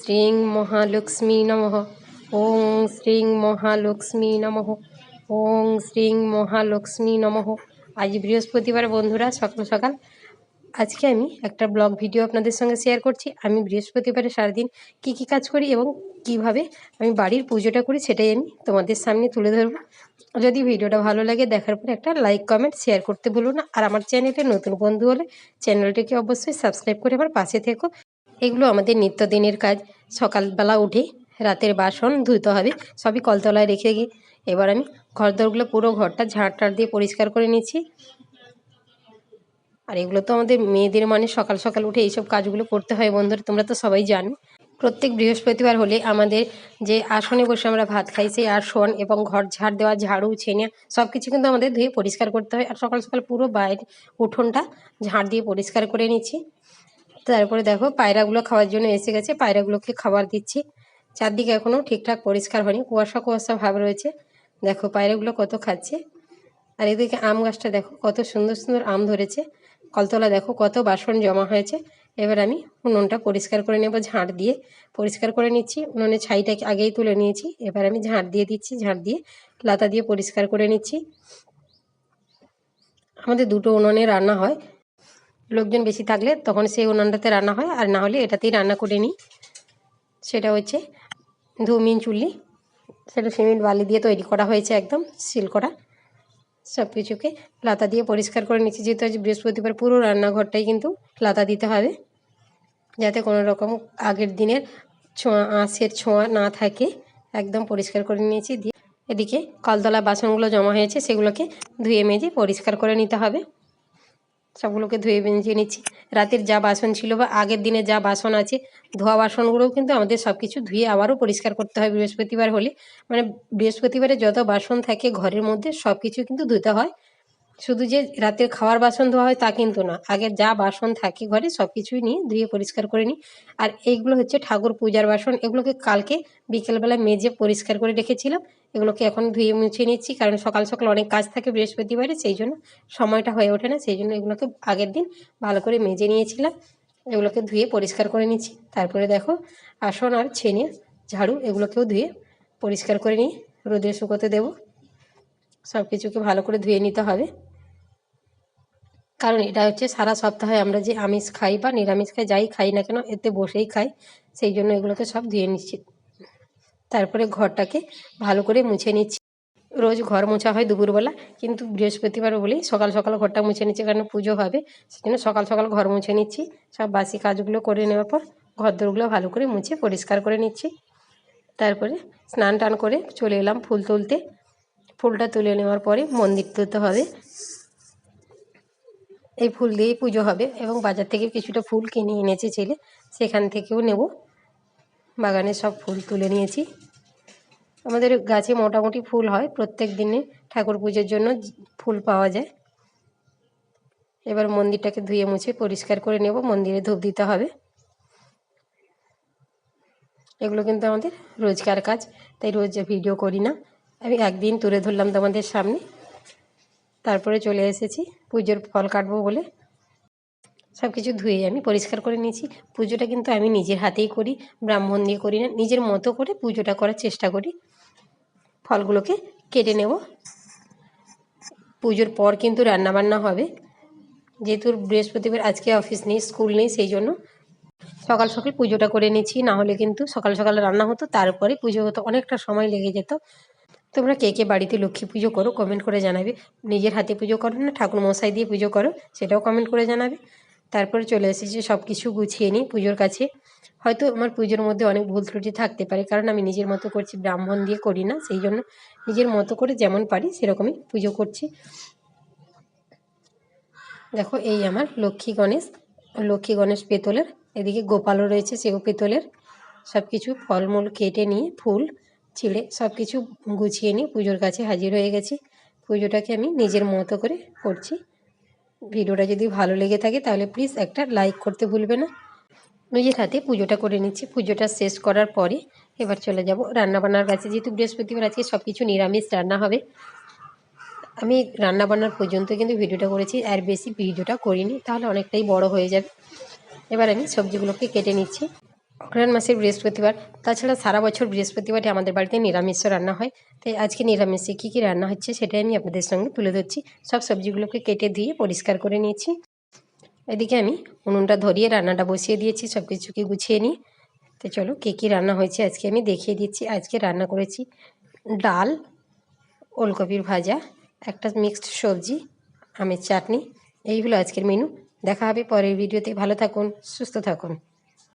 শ্রীং মহালক্ষ্মী নমঃ ওং শ্রীং মহালক্ষ্মী নমঃ ওং শ্রীং মহালক্ষ্মী নমঃ আজ বৃহস্পতিবার বন্ধুরা, সকাল সকাল। আজকে আমি একটা ব্লগ ভিডিও আপনাদের সঙ্গে শেয়ার করছি। আমি বৃহস্পতিবারে সারাদিন কি কি কাজ করি এবং কীভাবে আমি বাড়ির পুজোটা করি সেটাই আমি তোমাদের সামনে তুলে ধরবো। যদি ভিডিওটা ভালো লাগে, দেখার পর একটা লাইক, কমেন্ট, শেয়ার করতে ভুলো না। আর আমার চ্যানেলে নতুন বন্ধু হলে চ্যানেলটিকে অবশ্যই সাবস্ক্রাইব করে আমার পাশে থেকো। এগুলো আমাদের নিত্যদিনের কাজ। সকালবেলা উঠে রাতের বাসন ধুতে হবে, সবই কলতলায় রেখে গিয়ে। এবার আমি ঘরদোরগুলো পুরো ঘরটা ঝাড় টাড় দিয়ে পরিষ্কার করে নিচ্ছি। আর এগুলো তো আমাদের মেয়েদের মানে সকাল সকাল উঠে এইসব কাজগুলো করতে হয় বন্ধুরা, তোমরা তো সবাই জানো। প্রত্যেক বৃহস্পতিবার হলে আমাদের যে আসনে বসে আমরা ভাত খাই, সেই আসন এবং ঘর ঝাড় দেওয়া, ঝাড়ু, ছেনিয়া সব কিছু কিন্তু আমাদের ধুয়ে পরিষ্কার করতে হয়। আর সকাল সকাল পুরো বাইরে উঠোনটা ঝাড় দিয়ে পরিষ্কার করে নিচ্ছি। তারপরে দেখো পায়রাগুলো খাওয়ার জন্য এসে গেছে, পায়রাগুলোকে খাবার দিচ্ছি। চারদিকে এখনও ঠিকঠাক পরিষ্কার হয়নি, কুয়াশা কুয়াশা ভাব রয়েছে। দেখো পায়রাগুলো কত খাচ্ছে। আর এদিকে আম গাছটা দেখো কত সুন্দর সুন্দর আম ধরেছে। কলতলা দেখো কত বাসন জমা হয়েছে। এবার আমি উনুনটা পরিষ্কার করে নেব, ঝাঁট দিয়ে পরিষ্কার করে নিচ্ছি। উনুনের ছাইটাকে আগেই তুলে নিয়েছি। এবার আমি ঝাঁট দিয়ে দিচ্ছি, ঝাঁট দিয়ে লাতা দিয়ে পরিষ্কার করে নিচ্ছি। আমাদের দুটো উনুনে রান্না হয়। লোকজন বেশি থাকলে তখন সেই উনুনটাতে রান্না হয়, আর না হলে এটাতেই রান্না করে নিই। সেটা হচ্ছে ধুমিন চুল্লি, সেটা সিমেন্ট বালি দিয়ে তৈরি করা হয়েছে একদম, সিল করা। সব কিছুকে লাতা দিয়ে পরিষ্কার করে নিচ্ছি, যেহেতু আজ বৃহস্পতিবার পুরো রান্নাঘরটাই কিন্তু লাতা দিতে হবে। যাতে কোনো রকম আগের দিনের ছোঁয়া, আঁশের ছোঁয়া না থাকে, একদম পরিষ্কার করে নিয়েছি। দিয়ে এদিকে কলতলা বাসনগুলো জমা হয়েছে, সেগুলোকে ধুয়ে মেজে পরিষ্কার করে নিতে হবে। সবগুলোকে ধুয়ে মেজে নিচ্ছি। রাতের যা বাসন ছিল বা আগের দিনে যা বাসন আছে, ধোয়া বাসনগুলোও কিন্তু আমাদের সব কিছু ধুয়ে আবারও পরিষ্কার করতে হয় বৃহস্পতিবার হলে। মানে বৃহস্পতিবারে যত বাসন থাকে ঘরের মধ্যে সব কিছু কিন্তু ধুতে হয়। শুধু যে রাতের খাওয়ার বাসন ধোয়া হয় তা কিন্তু না। আগে যা বাসন থাকে ঘরে সব কিছুই নিয়ে ধুয়ে পরিষ্কার করে নিই। আর এইগুলো হচ্ছে ঠাকুর পূজার বাসন। এগুলোকে কালকে বিকেলবেলা মেজে পরিষ্কার করে রেখেছিলাম। এগুলোকে এখন ধুয়ে মুছে নিচ্ছি, কারণ সকাল সকাল অনেক কাজ থাকে বৃহস্পতিবারে, সেই জন্য সময়টা হয়ে ওঠে না, সেই জন্য এগুলোকে আগের দিন ভালো করে মেজে নিয়েছিলাম। এগুলোকে ধুয়ে পরিষ্কার করে নিচ্ছি। তারপরে দেখো আসন আর ছেনে, ঝাড়ু এগুলোকেও ধুয়ে পরিষ্কার করে নিয়ে রোদে শুকোতে দেবো। সব কিছুকে ভালো করে ধুয়ে নিতে হবে। কারণ এটা হচ্ছে সারা সপ্তাহে আমরা যে আমিষ খাই বা নিরামিষ খাই, যাই খাই না কেন, এতে বসেই খাই, সেই জন্য এগুলোকে সব ধুয়ে নিচ্ছি। তারপরে ঘরটাকে ভালো করে মুছে নিচ্ছি। রোজ ঘর মোছা হয় দুপুরবেলা, কিন্তু বৃহস্পতিবার বলি সকাল সকাল ঘরটা মুছে নিচ্ছি, কারণ পুজো হবে সেই জন্য সকাল সকাল ঘর মুছে নিচ্ছি। সব বাসি কাজগুলো করে নেওয়ার পর ঘর দোরগুলো ভালো করে মুছে পরিষ্কার করে নিচ্ছি। তারপরে স্নান টান করে চলে এলাম ফুল তুলতে। ফুলটা তুলে নেওয়ার পরে মন্দির তুলতে হবে। এই ফুল দিয়েই পুজো হবে এবং বাজার থেকে কিছুটা ফুল কিনে এনেছে ছেলে, সেখান থেকেও নেব। বাগানে সব ফুল তুলে নিয়েছি। আমাদের গাছে মোটামুটি ফুল হয়, প্রত্যেক দিনে ঠাকুর পুজোর জন্য ফুল পাওয়া যায়। এবার মন্দিরটাকে ধুয়ে মুছে পরিষ্কার করে নেব, মন্দিরে ধূপ দিতে হবে। এগুলো কিন্তু আমাদের রোজকার কাজ, তাই রোজ ভিডিও করি না। আমি একদিন তুলে ধরলাম তোমাদের সামনে। তারপরে চলে এসেছি, পুজোর ফল কাটবো বলে। সব কিছু ধুয়ে আমি পরিষ্কার করে নিয়েছি। পুজোটা কিন্তু আমি নিজের হাতেই করি, ব্রাহ্মণ দিয়ে করি না, নিজের মতো করে পুজোটা করার চেষ্টা করি। ফলগুলোকে কেটে নেব। পুজোর পর কিন্তু রান্নাবান্না হবে। যেহেতু বৃহস্পতিবার আজকে অফিস নেই, স্কুল নেই, সেই জন্য সকাল সকাল পুজোটা করে নিয়েছি। না হলে কিন্তু সকাল সকাল রান্না হতো, তারপরে পুজো হতো, অনেকটা সময় লেগে যেত। তোমরা কে কে বাড়িতে লক্ষ্মী পুজো করো কমেন্ট করে জানাবে। নিজের হাতে পুজো করো না ঠাকুর মশাই দিয়ে পুজো করো, সেটাও কমেন্ট করে জানাবে। তারপরে চলে এসেছি সব কিছু গুছিয়ে নিই পুজোর কাছে। হয়তো আমার পুজোর মধ্যে অনেক ভুল ত্রুটি থাকতে পারে, কারণ আমি নিজের মতো করছি, ব্রাহ্মণ দিয়ে করি না, সেই জন্য নিজের মতো করে যেমন পারি সেরকমই পুজো করছি। দেখো, এই আমার লক্ষ্মী গণেশ লক্ষ্মী গণেশ পেতলের, এদিকে গোপালও রয়েছে সেও পেতলের। সব কিছু ফলমূল কেটে নিয়ে, ফুল ছিঁড়ে সব কিছু গুছিয়ে নিয়ে পুজোর কাছে হাজির হয়ে গেছি। পুজোটাকে আমি নিজের মতো করে করছি। ভিডিওটা যদি ভালো লেগে থাকে, তাহলে প্লিজ একটা লাইক করতে ভুলবে না। নিজের হাতে পুজোটা করে নিচ্ছি। পুজোটা শেষ করার পরে এবার চলে যাব রান্নাবান্নার কাছে। যেহেতু বৃহস্পতিবার, আজকে সব কিছু নিরামিষ রান্না হবে। আমি রান্নাবান্নার পর্যন্ত কিন্তু ভিডিওটা করেছি, আর বেশি ভিডিওটা করিনি, তাহলে অনেকটাই বড় হয়ে যাবে। এবার আমি সবজিগুলোকে কেটে নিচ্ছি। অগ্রহায়ণ মাসের বৃহস্পতিবার। তাছাড়া সারা বছর বৃহস্পতিবারে আমাদের বাড়িতে নিরামিষ রান্না হয়। তাই আজকে নিরামিষে কী কী রান্না হচ্ছে সেটাই আমি আপনাদের সঙ্গে তুলে ধরছি। সব সবজিগুলোকে কেটে ধুয়ে পরিষ্কার করে নিয়েছি। এদিকে আমি উনুনটা ধরিয়ে রান্নাটা বসিয়ে দিয়েছি সব কিছুকে গুছিয়ে নিই তো চলো কী কী রান্না হয়েছে আজকে আমি দেখিয়ে দিচ্ছি। আজকে রান্না করেছি ডাল, ওলকপির ভাজা, একটা মিক্সড সবজি, আমের চাটনি। এইগুলো আজকের মেনু। দেখা হবে পরের ভিডিওতে। ভালো থাকুন, সুস্থ থাকুন।